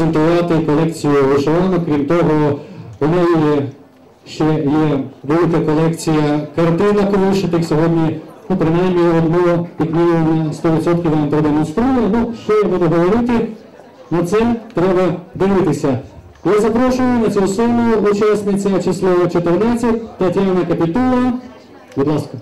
презентувати колекцію вишиванок. Крім того, у неї ще є велика колекція картинок вишитих. Сьогодні, ну, принаймні, одну як мінімум 100% вам продемонструю. Ну, що я буду говорити, на це треба дивитися. Я запрошую на цю сцену учасниця число 14 Тетяна Капітула. Будь ласка.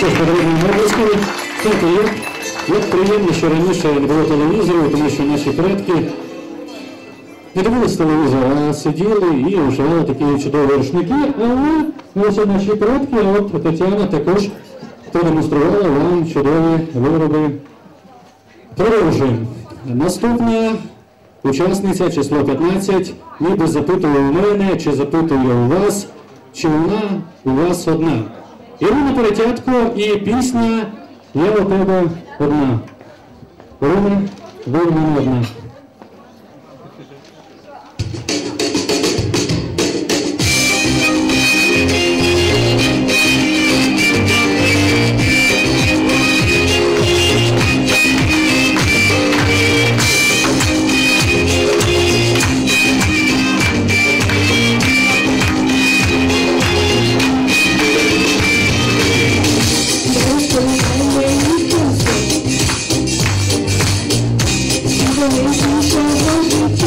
Що ж, потрібно обласками. Знаєте, як, приємно, що раніше не було телевізору, тому що наші предки не дивились телевізор, а сиділи і вживали такі чудові рушники. Але ось наші предки, от Тетяна також продемонструвала вам чудові вироби. Продовжуємо. Наступна учасниця, число 15, ніби запитує у мене, чи запитує у вас, чи вона у вас одна. Ірина Перетятко і пісня Я у тебе одна. Ви у мене одна. 我愿许下诺。